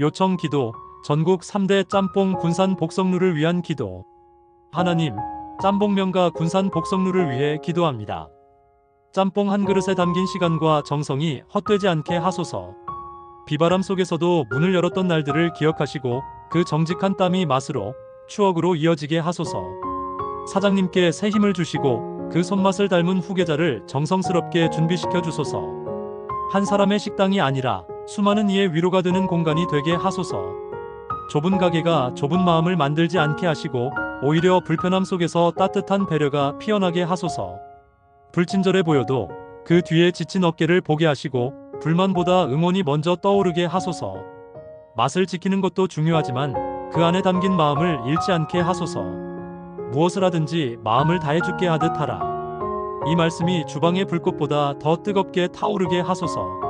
요청 기도, 전국 3대 짬뽕 군산 복성루를 위한 기도. 하나님, 짬뽕면과 군산 복성루를 위해 기도합니다. 짬뽕 한 그릇에 담긴 시간과 정성이 헛되지 않게 하소서. 비바람 속에서도 문을 열었던 날들을 기억하시고 그 정직한 땀이 맛으로 추억으로 이어지게 하소서. 사장님께 새 힘을 주시고 그 손맛을 닮은 후계자를 정성스럽게 준비시켜 주소서. 한 사람의 식당이 아니라 수많은 이의 위로가 되는 공간이 되게 하소서. 좁은 가게가 좁은 마음을 만들지 않게 하시고 오히려 불편함 속에서 따뜻한 배려가 피어나게 하소서. 불친절해 보여도 그 뒤에 지친 어깨를 보게 하시고 불만보다 응원이 먼저 떠오르게 하소서. 맛을 지키는 것도 중요하지만 그 안에 담긴 마음을 잃지 않게 하소서. 무엇을 하든지 마음을 다해 죽게 하듯 하라. 이 말씀이 주방의 불꽃보다 더 뜨겁게 타오르게 하소서.